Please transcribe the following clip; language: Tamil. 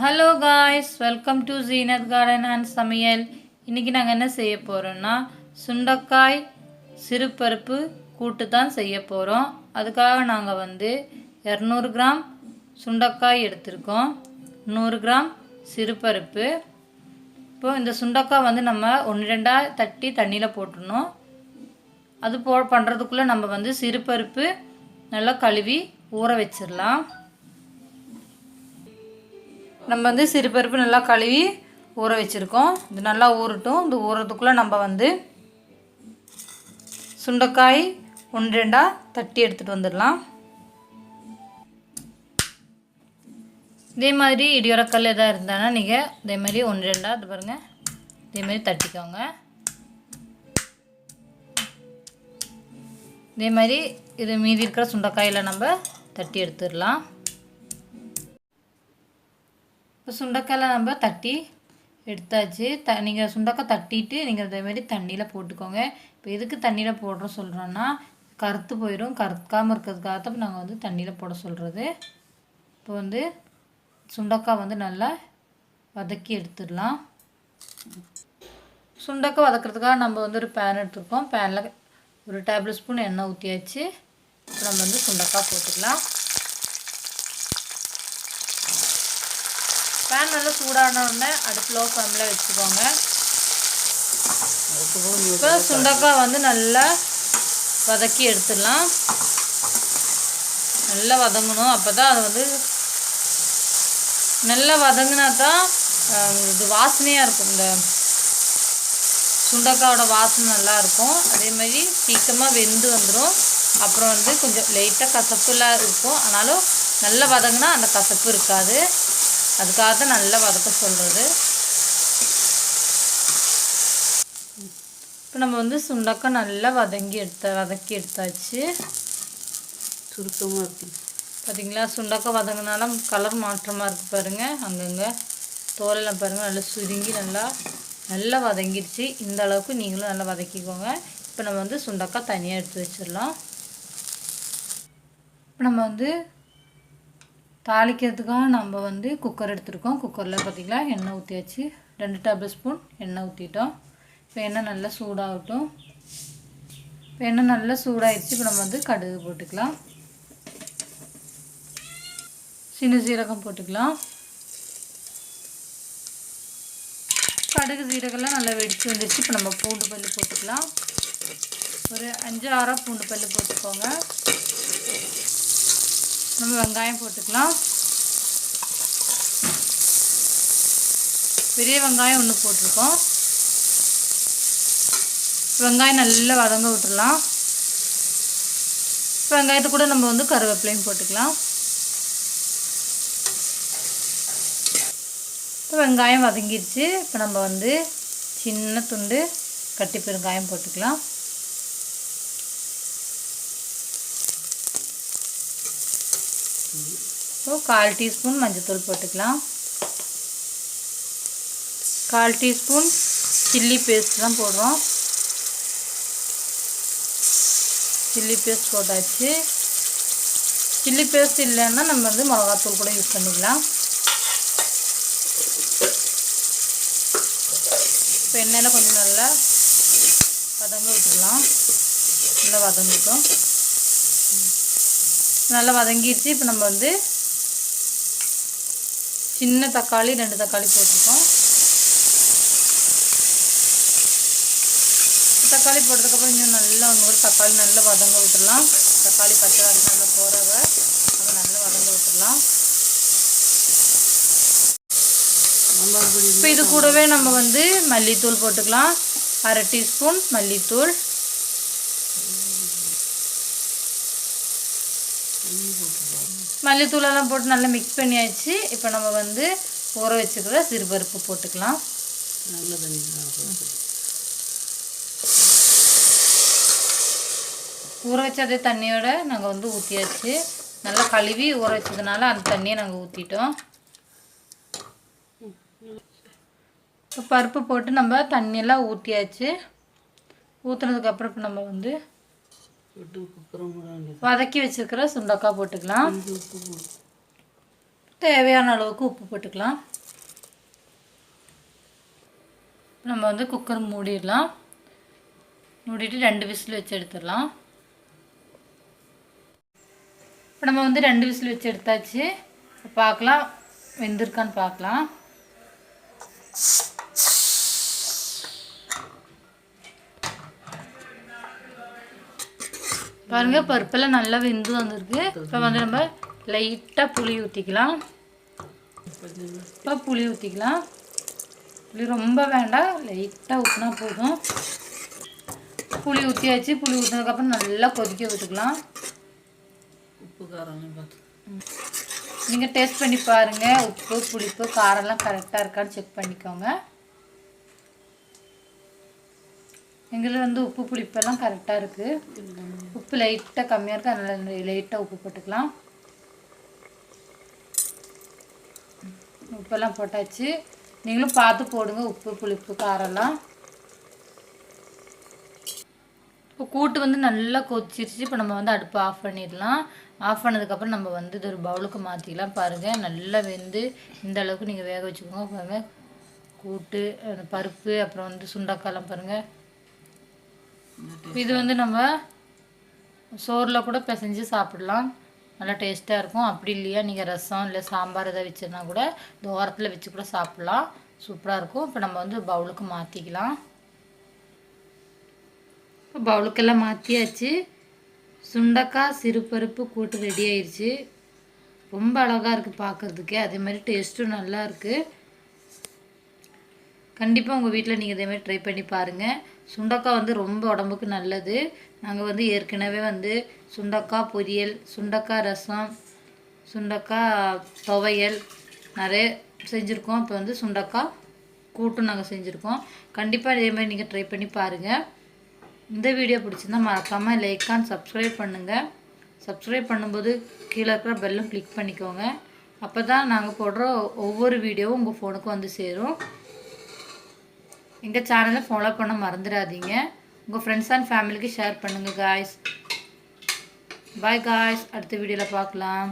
Hello guys welcome to Zeenat garden and சமையல் இன்றைக்கி நாங்கள் என்ன செய்ய போகிறோம்னா சுண்டக்காய் சிறுபருப்பு கூட்டு தான் செய்ய போகிறோம் அதுக்காக நாங்கள் வந்து இரநூறு கிராம் சுண்டக்காய் எடுத்திருக்கோம். நூறு கிராம் சிறுபருப்பு. இப்போ இந்த சுண்டக்காய் வந்து நம்ம ஒன்று ரெண்டாக தட்டி தண்ணியில் போட்டுடணும். அது போ பண்ணுறதுக்குள்ளே நம்ம வந்து சிறுபருப்பு நல்லா கழுவி ஊற வச்சிடலாம். நம்ம வந்து சிறுபருப்பு நல்லா கழுவி ஊற வச்சுருக்கோம். இது நல்லா ஊறட்டும். இந்த ஊறதுக்குள்ளே நம்ம வந்து சுண்டைக்காய் ஒன்று ரெண்டாக தட்டி எடுத்துகிட்டு வந்துடலாம். இதே மாதிரி இடியோரக்கல் எதாவது இருந்தானா நீங்கள் இதே மாதிரி ஒன்று ரெண்டாக இது பாருங்கள் இதே மாதிரி தட்டிக்கோங்க. இதே மாதிரி இது மீதி இருக்கிற சுண்டைக்காயில் நம்ம தட்டி எடுத்துடலாம். இப்போ சுண்டைக்காயில் நம்ம தட்டி எடுத்தாச்சு. த நீங்கள் சுண்டக்காய் தட்டிட்டு நீங்கள் அதேமாரி மாதிரி தண்ணியில் போட்டுக்கோங்க. இப்போ எதுக்கு தண்ணியில் போடுறோம் சொல்கிறோன்னா கருத்து போயிடும் கருக்காமல் இருக்கிறதுக்காக தான் நாங்கள் வந்து தண்ணியில் போட சொல்கிறது இப்போ வந்து சுண்டக்காய் வந்து நல்லா வதக்கி எடுத்துடலாம். சுண்டக்காய் வதக்கிறதுக்காக நம்ம வந்து ஒரு பேன் எடுத்துருக்கோம். பேனில் ஒரு டேபிள் ஸ்பூன் எண்ணெய் ஊற்றியாச்சு இப்போ நம்ம வந்து சுண்டக்காய் போட்டுக்கலாம். பேன் நல்லா சூடான உடனே அடுப்பு லோ ஃப்ளேமில் வச்சுக்கோங்க. இப்போ சுண்டக்காய் வந்து நல்லா வதக்கி எடுத்துடலாம். நல்லா வதங்கணும். அப்போ தான் அது வந்து நல்லா வதங்கினா தான் இது வாசனையாக இருக்கும். இந்த சுண்டக்காயோட வாசனை நல்லா இருக்கும். அதே மாதிரி சீக்கிரமாக வெந்து வந்துடும் அப்புறம் வந்து கொஞ்சம் லைட்டாக கசப்புலாம் இருக்கும். ஆனாலும் நல்லா வதங்கினா அந்த கசப்பு இருக்காது. அதுக்காக தான் நல்லா வதக்க சொல்கிறது இப்போ நம்ம வந்து சுண்டக்காய் நல்லா வதங்கி எடுத்த வதக்கி எடுத்தாச்சு. சுருக்கமாக இருக்கு. பார்த்தீங்களா சுண்டக்காய் வதங்கினாலும் கலர் மாற்றமாக இருக்குது பாருங்கள் அங்கங்கே தோலெல்லாம் பாருங்கள் நல்லா சுருங்கி நல்லா நல்லா வதங்கிடுச்சு இந்த அளவுக்கு நீங்களும் நல்லா வதக்கிக்கோங்க. இப்போ நம்ம வந்து சுண்டக்காய் தனியாக எடுத்து வச்சிடலாம். இப்போ நம்ம வந்து தாளிக்கிறதுக்காக நம்ம வந்து குக்கர் எடுத்துருக்கோம். குக்கரில் பார்த்திங்களா எண்ணெய் ஊற்றியாச்சு ரெண்டு டேபிள் ஸ்பூன் எண்ணெய் ஊற்றிட்டோம் இப்போ எண்ணெய் நல்லா சூடாகட்டும். இப்போ எண்ணெய் நல்லா சூடாகிடுச்சு இப்போ நம்ம வந்து கடுகு போட்டுக்கலாம். சின்ன சீரகம் போட்டுக்கலாம். கடுகு சீரகம்லாம் நல்லா வெடிச்சு வந்துருச்சு. இப்போ நம்ம பூண்டு பல் போட்டுக்கலாம். ஒரு அஞ்சு ஆறாக பூண்டு பல் போட்டுக்கோங்க. நம்ம வெங்காயம் போட்டுக்கலாம். பெரிய வெங்காயம் ஒன்று போட்டிருக்கோம். வெங்காயம் நல்லா வதங்க விட்டுடலாம். வெங்காயத்தை கூட நம்ம வந்து கருவேப்பிலையும் போட்டுக்கலாம். இப்போ வெங்காயம் வதங்கிடுச்சு இப்போ நம்ம வந்து சின்ன துண்டு கட்டி பெருங்காயம் போட்டுக்கலாம். ஸோ கால் டீஸ்பூன் மஞ்சத்தூள் போட்டுக்கலாம். கால் டீஸ்பூன் சில்லி பேஸ்ட் தான் போடுறோம். சில்லி பேஸ்ட் போட்டாச்சு. சில்லி பேஸ்ட் இல்லைன்னா நம்ம வந்து மிளகாத்தூள் கூட யூஸ் பண்ணிக்கலாம். இப்போ எண்ணெயில் கொஞ்சம் நல்லா வதங்க விட்டுடலாம் நல்லா வதங்கிட்டோம். நல்லா வதங்கிடுச்சு இப்போ நம்ம வந்து சின்ன தக்காளி ரெண்டு தக்காளி போட்டிருக்கோம். தக்காளி போட்டதுக்கப்புறம் இன்னும் நல்லா ஒன்று கூட தக்காளி நல்லா வதங்க விட்டுடலாம் தக்காளி பச்சை வாசனை நல்லா போகிறவ நம்ம நல்லா வதங்க விட்டுடலாம் இப்போ இது கூடவே நம்ம வந்து மல்லித்தூள் போட்டுக்கலாம். அரை டீஸ்பூன் மல்லித்தூள். மல்லித்தூளெல்லாம் போட்டு நல்லா மிக்ஸ் பண்ணியாச்சு. இப்போ நம்ம வந்து ஊற வச்சுக்கிற சிறுபருப்பு போட்டுக்கலாம். நல்ல தண்ணி. ஊற வச்ச அதே தண்ணியோட நாங்கள் வந்து ஊற்றியாச்சு நல்லா கழுவி ஊற வச்சதுனால அந்த தண்ணியை நாங்கள் ஊற்றிட்டோம் இப்போ பருப்பு போட்டு நம்ம தண்ணியெல்லாம் ஊற்றியாச்சு ஊற்றுனதுக்கப்புறம் இப்போ நம்ம வந்து போட்டு குக்கரை மூட வேண்டியது வதக்கி வச்சிருக்கிற சுண்டக்காய் போட்டுக்கலாம். தேவையான அளவுக்கு உப்பு போட்டுக்கலாம். நம்ம வந்து குக்கர் மூடிடலாம். மூடிட்டு ரெண்டு விசில் வச்சு எடுத்துடலாம். இப்போ நம்ம வந்து ரெண்டு விசில் வச்சு எடுத்தாச்சு. பார்க்கலாம் வெந்திருக்கான்னு பார்க்கலாம். பாருங்க பருப்பெல்லாம் நல்லா வெந்து வந்திருக்கு. இப்போ வந்து நம்ம லைட்டாக புளி ஊற்றிக்கலாம் இப்போ புளி ஊற்றிக்கலாம் புளி ரொம்ப வேண்டாம் லைட்டாக ஊற்றினா போதும். புளி ஊற்றியாச்சு புளி ஊற்றினதுக்கப்புறம் நல்லா கொதிக்க விட்டுக்கலாம். உப்பு பார்த்து. நீங்கள் டேஸ்ட் பண்ணி பாருங்கள் உப்பு புளிப்பு காரம்லாம் கரெக்டாக இருக்கான்னு செக் பண்ணிக்கோங்க. எங்களுக்கு வந்து உப்பு புளிப்பெல்லாம் கரெக்டாக இருக்குது உப்பு லைட்டாக கம்மியாக இருக்குது அதனால் லைட்டாக உப்பு போட்டுக்கலாம். உப்பெல்லாம் போட்டாச்சு. நீங்களும் பார்த்து போடுங்க உப்பு புளிப்பு காரம்லாம். இப்போ கூட்டு வந்து நல்லா கொதிச்சிருச்சு. இப்போ நம்ம வந்து அடுப்பு ஆஃப் பண்ணிடலாம். ஆஃப் பண்ணதுக்கப்புறம் நம்ம வந்து இது ஒரு பவுலுக்கு மாற்றிக்கலாம் பாருங்கள் நல்லா வெந்து இந்த அளவுக்கு நீங்கள் வேக வச்சுக்கோங்க. பாருங்கள் கூட்டு அந்த பருப்பு அப்புறம் வந்து சுண்டக்காய்லாம் பாருங்கள் இது வந்து நம்ம சோறில் கூட பிசைஞ்சு சாப்பிடலாம். நல்லா டேஸ்ட்டாக இருக்கும். அப்படி இல்லையா நீங்கள் ரசம் இல்லை சாம்பார் எதாவது வச்சுருந்தா கூட இந்த ஓரத்தில் வச்சு கூட சாப்பிட்லாம். சூப்பராக இருக்கும். இப்போ நம்ம வந்து பவுலுக்கு மாற்றிக்கலாம் இப்போ பவுலுக்கெல்லாம் மாற்றியாச்சு சுண்டக்காய் சிறுபருப்பு கூட்டு ரெடி ஆயிடுச்சு ரொம்ப அழகாக இருக்குது பார்க்குறதுக்கே அதே மாதிரி டேஸ்ட்டும் நல்லா இருக்குது கண்டிப்பாக உங்கள் வீட்டில் நீங்கள் இதேமாதிரி ட்ரை பண்ணி பாருங்கள் சுண்டக்காய் வந்து ரொம்ப உடம்புக்கு நல்லது. நாங்கள் வந்து ஏற்கனவே வந்து சுண்டக்காய் பொரியல் சுண்டக்காய் ரசம் சுண்டக்காய் துவையல் நிறைய செஞ்சுருக்கோம். இப்போ வந்து சுண்டக்காய் கூட்டும் நாங்கள் செஞ்சுருக்கோம். கண்டிப்பாக இதேமாதிரி நீங்கள் ட்ரை பண்ணி பாருங்கள் இந்த வீடியோ பிடிச்சிருந்தா மறக்காமல் லைக் அண்ட் சப்ஸ்கிரைப் பண்ணுங்கள் சப்ஸ்கிரைப் பண்ணும்போது கீழே இருக்கிற பெல்லும் கிளிக் பண்ணிக்கோங்க. அப்போ தான் நாங்கள் போடுற ஒவ்வொரு வீடியோவும் உங்கள் ஃபோனுக்கு வந்து சேரும். எங்கள் சேனலை ஃபாலோ பண்ண மறந்துடாதீங்க. உங்கள் ஃப்ரெண்ட்ஸ் அண்ட் ஃபேமிலிக்கு ஷேர் பண்ணுங்கள் காய்ஸ் பாய் காய்ஸ் அடுத்த வீடியோவில் பார்க்கலாம்.